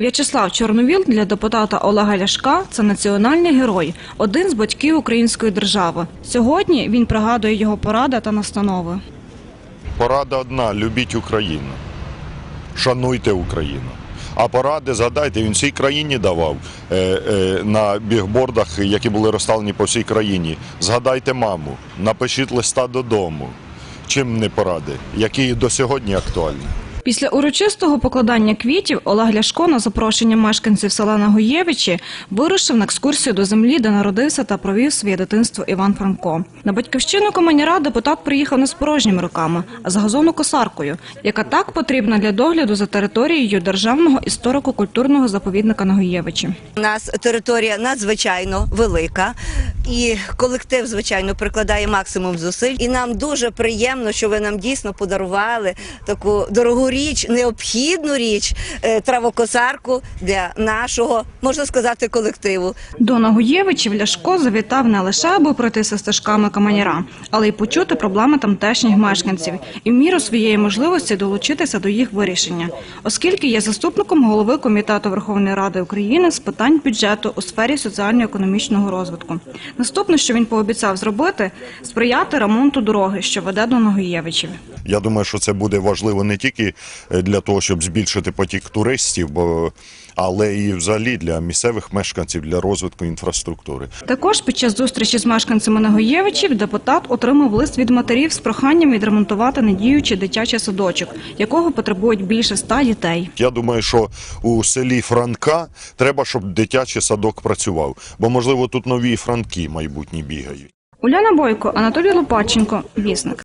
В'ячеслав Чорновіл для депутата Олега Ляшка це національний герой, один з батьків української держави. Сьогодні він пригадує його поради та настанови. Порада одна: любіть Україну, шануйте Україну. А поради, згадайте, він всій країні давав е, е, на бігбордах, які були розставлені по всій країні. Згадайте маму, напишіть листа додому. Чим не поради, які до сьогодні актуальні. Після урочистого покладання квітів Олег Ляшко на запрошення мешканців села Нагоєвичі вирушив на екскурсію до землі, де народився та провів своє дитинство Іван Франко. На батьківщину Команяра депутат приїхав не з порожніми руками, а з газонокосаркою, яка так потрібна для догляду за територією державного історико-культурного заповідника Нагоєвичі. У нас територія надзвичайно велика, і колектив, звичайно, прикладає максимум зусиль. І нам дуже приємно, що ви нам дійсно подарували таку дорогу річ, необхідну річ, е, травокосарку для нашого, можна сказати, колективу. До Нагоєвичів Ляшко завітав не лише аби пройтися стежками Каманяра, але й почути проблеми тамтешніх мешканців і в міру своєї можливості долучитися до їх вирішення, оскільки є заступником голови комітету Верховної Ради України з питань бюджету у сфері соціально-економічного розвитку. Наступне, що він пообіцяв зробити, сприяти ремонту дороги, що веде до Нагоєвичів. Я думаю, що це буде важливо не тільки е, для того, щоб збільшити потік туристів, бо але і взагалі для місцевих мешканців для розвитку інфраструктури. Також під час зустрічі з мешканцями Нагоєвичів депутат отримав лист від матерів з проханням відремонтувати недіючий дитячий садочок, якого потребують більше ста дітей. Я думаю, що у селі Франка треба, щоб дитячий садок працював, бо можливо тут нові франки майбутні бігають. Уляна Бойко, Анатолій Лопаченко, Вісник.